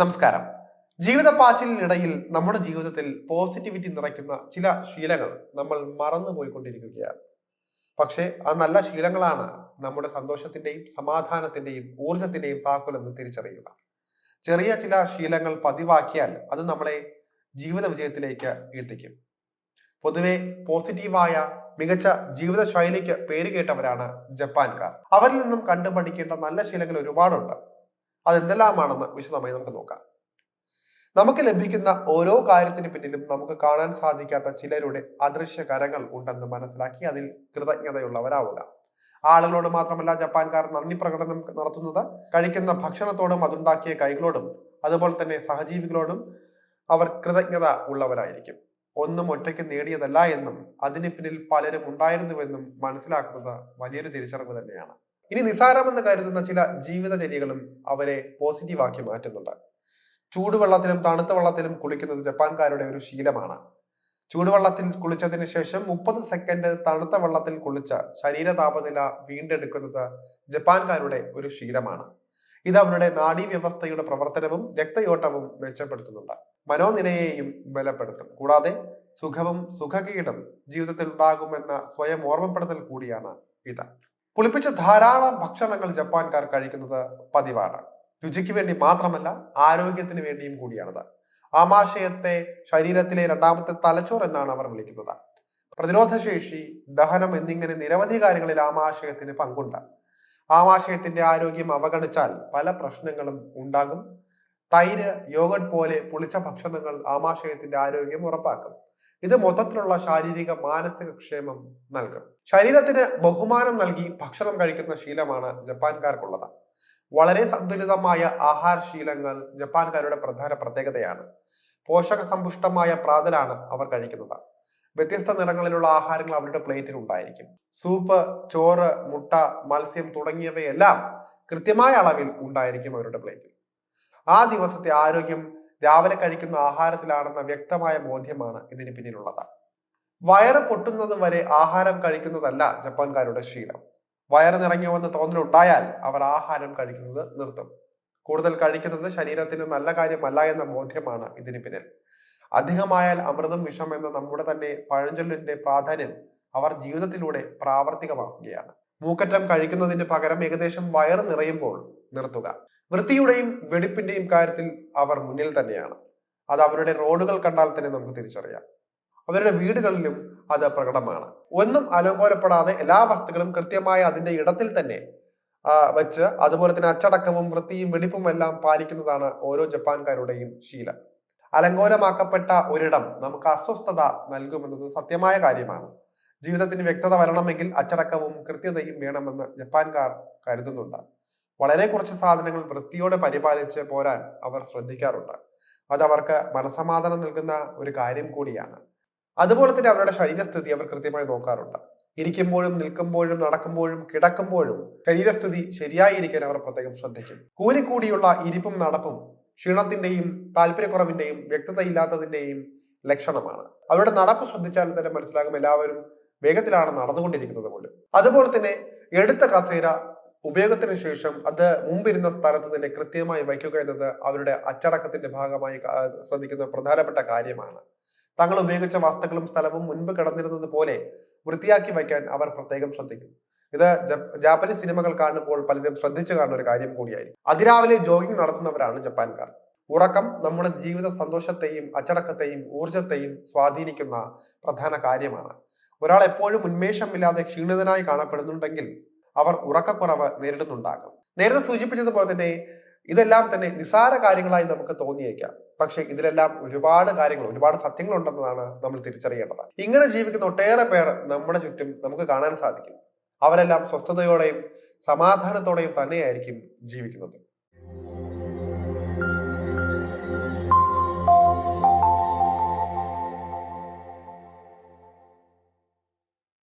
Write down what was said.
നമസ്കാരം. ജീവിത പാച്ചിലിനിടയിൽ നമ്മുടെ ജീവിതത്തിൽ പോസിറ്റിവിറ്റി നിറയ്ക്കുന്ന ചില ശീലങ്ങൾ നമ്മൾ മറന്നു പോയിക്കൊണ്ടിരിക്കുകയാണ്. പക്ഷേ ആ നല്ല ശീലങ്ങളാണ് നമ്മുടെ സന്തോഷത്തിന്റെയും സമാധാനത്തിന്റെയും ഊർജത്തിന്റെയും താക്കോലെന്ന് തിരിച്ചറിയുക. ചെറിയ ചില ശീലങ്ങൾ പതിവാക്കിയാൽ അത് നമ്മളെ ജീവിത വിജയത്തിലേക്ക് എത്തിക്കും. പൊതുവെ പോസിറ്റീവായ മികച്ച ജീവിത ശൈലിക്ക് പേര് കേട്ടവരാണ് ജപ്പാൻകാർ. അവരിൽ നിന്നും കണ്ടുപഠിക്കേണ്ട നല്ല ശീലങ്ങൾ ഒരുപാടുണ്ട്. അതെന്തെല്ലാമാണെന്ന് വിശദമായി നമുക്ക് നോക്കാം. നമുക്ക് ലഭിക്കുന്ന ഓരോ കാര്യത്തിന് പിന്നിലും നമുക്ക് കാണാൻ സാധിക്കാത്ത ചിലരുടെ അദൃശ്യ കരങ്ങൾ ഉണ്ടെന്ന് മനസ്സിലാക്കി അതിൽ കൃതജ്ഞതയുള്ളവരാവുക. ആളുകളോട് മാത്രമല്ല ജപ്പാൻകാർ നന്ദി പ്രകടനം നടത്തുന്നത് കഴിക്കുന്ന ഭക്ഷണത്തോടും അതുണ്ടാക്കിയ കൈകളോടും അതുപോലെ തന്നെ സഹജീവികളോടും അവർ കൃതജ്ഞത ഉള്ളവരായിരിക്കും. ഒന്നും ഒറ്റയ്ക്ക് നേടിയതല്ല എന്നും അതിന് പിന്നിൽ പലരും ഉണ്ടായിരുന്നുവെന്നും മനസ്സിലാക്കുന്നത് വലിയൊരു തിരിച്ചറിവ് തന്നെയാണ്. ഇനി നിസാരമെന്ന് കരുതുന്ന ചില ജീവിതചര്യകളും അവരെ പോസിറ്റീവാക്കി മാറ്റുന്നുണ്ട്. ചൂടുവെള്ളത്തിലും തണുത്ത വെള്ളത്തിലും കുളിക്കുന്നത് ജപ്പാൻകാരുടെ ഒരു ശീലമാണ്. ചൂടുവെള്ളത്തിൽ കുളിച്ചതിന് ശേഷം മുപ്പത് സെക്കൻഡ് തണുത്ത വെള്ളത്തിൽ കുളിച്ച ശരീര താപനില വീണ്ടെടുക്കുന്നത് ജപ്പാൻകാരുടെ ഒരു ശീലമാണ്. ഇത് അവരുടെ നാഡീവ്യവസ്ഥയുടെ പ്രവർത്തനവും രക്തയോട്ടവും മെച്ചപ്പെടുത്തുന്നുണ്ട്. മനോനിലയെയും ബലപ്പെടുത്തും. കൂടാതെ സുഖവും സുഖകീടും ജീവിതത്തിൽ ഉണ്ടാകുമെന്ന സ്വയം ഓർമ്മപ്പെടുത്തൽ കൂടിയാണ് ഇത്. പുളിപ്പിച്ച ധാരാളം ഭക്ഷണങ്ങൾ ജപ്പാൻകാർ കഴിക്കുന്നത് പതിവാണ്. രുചിക്ക് വേണ്ടി മാത്രമല്ല ആരോഗ്യത്തിന് വേണ്ടിയും കൂടിയാണത്. ആമാശയത്തെ ശരീരത്തിലെ രണ്ടാമത്തെ തലച്ചോർ എന്നാണ് അവർ വിളിക്കുന്നത്. പ്രതിരോധശേഷി ദഹനം എന്നിങ്ങനെ നിരവധി കാര്യങ്ങളിൽ ആമാശയത്തിന് പങ്കുണ്ട്. ആമാശയത്തിന്റെ ആരോഗ്യം അവഗണിച്ചാൽ പല പ്രശ്നങ്ങളും ഉണ്ടാകും. തൈര് യോഗട്ട് പോലെ പുളിച്ച ഭക്ഷണങ്ങൾ ആമാശയത്തിന്റെ ആരോഗ്യം ഉറപ്പാക്കും. ഇത് മൊത്തത്തിലുള്ള ശാരീരിക മാനസിക ക്ഷേമം നൽകും. ശരീരത്തിന് ബഹുമാനം നൽകി ഭക്ഷണം കഴിക്കുന്ന ശീലമാണ് ജപ്പാൻകാർക്കുള്ളത്. വളരെ സന്തുലിതമായ ആഹാരശീലങ്ങൾ ജപ്പാൻകാരുടെ പ്രധാന പ്രത്യേകതയാണ്. പോഷക സമ്പുഷ്ടമായ പ്രാതലാണ് അവർ കഴിക്കുന്നത്. വ്യത്യസ്ത നിറങ്ങളിലുള്ള ആഹാരങ്ങൾ അവരുടെ പ്ലേറ്റിൽ ഉണ്ടായിരിക്കും. സൂപ്പ് ചോറ് മുട്ട മത്സ്യം തുടങ്ങിയവയെല്ലാം കൃത്യമായ അളവിൽ ഉണ്ടായിരിക്കും അവരുടെ പ്ലേറ്റിൽ. ആ ദിവസത്തെ ആരോഗ്യം രാവിലെ കഴിക്കുന്ന ആഹാരത്തിലാണെന്ന വ്യക്തമായ ബോധ്യമാണ് ഇതിന് പിന്നിലുള്ളത്. വയറ് പൊട്ടുന്നത് വരെ ആഹാരം കഴിക്കുന്നതല്ല ജപ്പാൻകാരുടെ ശീലം. വയറ് നിറഞ്ഞുവെന്ന് തോന്നലുണ്ടായാൽ അവർ ആഹാരം കഴിക്കുന്നത് നിർത്തും. കൂടുതൽ കഴിക്കുന്നത് ശരീരത്തിന് നല്ല കാര്യമല്ല എന്ന ബോധ്യമാണ് ഇതിന് പിന്നിൽ. അധികമായാൽ അമൃതം വിഷം എന്ന നമ്മുടെ തന്നെ പഴഞ്ചൊല്ലിന്റെ പ്രാധാന്യം അവർ ജീവിതത്തിലൂടെ പ്രാവർത്തികമാക്കുകയാണ്. മൂക്കറ്റം കഴിക്കുന്നതിന് പകരം ഏകദേശം വയറ് നിറയുമ്പോൾ നിർത്തുക. വൃത്തിയുടെയും വെടിപ്പിന്റെയും കാര്യത്തിൽ അവർ മുന്നിൽ തന്നെയാണ്. അത് അവരുടെ റോഡുകൾ കണ്ടാൽ തന്നെ നമുക്ക് തിരിച്ചറിയാം. അവരുടെ വീടുകളിലും അത് പ്രകടമാണ്. ഒന്നും അലങ്കോലപ്പെടാതെ എല്ലാ വസ്തുക്കളും കൃത്യമായി അതിന്റെ ഇടത്തിൽ തന്നെ വെച്ച് അതുപോലെ തന്നെ അച്ചടക്കവും വൃത്തിയും വെടിപ്പും എല്ലാം പാലിക്കുന്നതാണ് ഓരോ ജപ്പാൻകാരുടെയും ശീലം. അലങ്കോലമാക്കപ്പെട്ട ഒരിടം നമുക്ക് അസ്വസ്ഥത നൽകുമെന്നത് സത്യമായ കാര്യമാണ്. ജീവിതത്തിന് വ്യക്തത വരണമെങ്കിൽ അച്ചടക്കവും കൃത്യതയും വേണമെന്ന് ജപ്പാൻകാർ കരുതുന്നുണ്ട്. വളരെ കുറച്ച് സാധനങ്ങൾ വൃത്തിയോടെ പരിപാലിച്ച് പോരാൻ അവർ ശ്രദ്ധിക്കാറുണ്ട്. അത് അവർക്ക് മനസമാധാനം നൽകുന്ന ഒരു കാര്യം കൂടിയാണ്. അതുപോലെ തന്നെ അവരുടെ ശരീരസ്ഥിതി അവർ കൃത്യമായി നോക്കാറുണ്ട്. ഇരിക്കുമ്പോഴും നിൽക്കുമ്പോഴും നടക്കുമ്പോഴും കിടക്കുമ്പോഴും ശരീരസ്ഥിതി ശരിയായിരിക്കാൻ അവർ പ്രത്യേകം ശ്രദ്ധിക്കും. കൂലിക്കൂടിയുള്ള ഇരിപ്പും നടപ്പും ക്ഷീണത്തിന്റെയും താല്പര്യക്കുറവിന്റെയും വ്യക്തതയില്ലാത്തതിന്റെയും ലക്ഷണമാണ്. അവരുടെ നടപ്പ് ശ്രദ്ധിച്ചാൽ തന്നെ മനസ്സിലാകും എല്ലാവരും വേഗത്തിലാണ് നടന്നുകൊണ്ടിരിക്കുന്നത് പോലും. അതുപോലെ തന്നെ എടുത്ത കസേര ഉപയോഗത്തിന് ശേഷം അത് മുമ്പിരുന്ന സ്ഥലത്ത് തന്നെ കൃത്യമായി വയ്ക്കുക എന്നത് അവരുടെ അച്ചടക്കത്തിന്റെ ഭാഗമായി ശ്രദ്ധിക്കുന്ന പ്രധാനപ്പെട്ട കാര്യമാണ്. തങ്ങൾ ഉപയോഗിച്ച വസ്തുക്കളും സ്ഥലവും മുൻപ് കിടന്നിരുന്നത് പോലെ വൃത്തിയാക്കി വയ്ക്കാൻ അവർ പ്രത്യേകം ശ്രദ്ധിക്കും. ഇത് ജാപ്പനീസ് സിനിമകൾ കാണുമ്പോൾ പലരും ശ്രദ്ധിച്ചു കാണുന്ന ഒരു കാര്യം കൂടിയായിരിക്കും. അതിരാവിലെ ജോഗിംഗ് നടത്തുന്നവരാണ് ജപ്പാൻകാർ. ഉറക്കം നമ്മുടെ ജീവിത സന്തോഷത്തെയും അച്ചടക്കത്തെയും ഊർജത്തെയും സ്വാധീനിക്കുന്ന പ്രധാന കാര്യമാണ്. ഒരാൾ എപ്പോഴും ഉന്മേഷമില്ലാതെ ക്ഷീണിതനായി കാണപ്പെടുന്നുണ്ടെങ്കിൽ അവർ ഉറക്കക്കുറവ് നേരിടുന്നുണ്ടാകും. നേരത്തെ സൂചിപ്പിച്ചതുപോലെ തന്നെ ഇതെല്ലാം തന്നെ നിസാര കാര്യങ്ങളായി നമുക്ക് തോന്നിയേക്കാം. പക്ഷെ ഇതിലെല്ലാം ഒരുപാട് കാര്യങ്ങൾ ഒരുപാട് സത്യങ്ങൾ ഉണ്ടെന്നതാണ് നമ്മൾ തിരിച്ചറിയേണ്ടത്. ഇങ്ങനെ ജീവിക്കുന്ന ഒട്ടേറെ പേർ നമ്മുടെ ചുറ്റും നമുക്ക് കാണാൻ സാധിക്കും. അവരെല്ലാം സ്വസ്ഥതയോടെയും സമാധാനത്തോടെയും തന്നെയായിരിക്കും ജീവിക്കുന്നത്.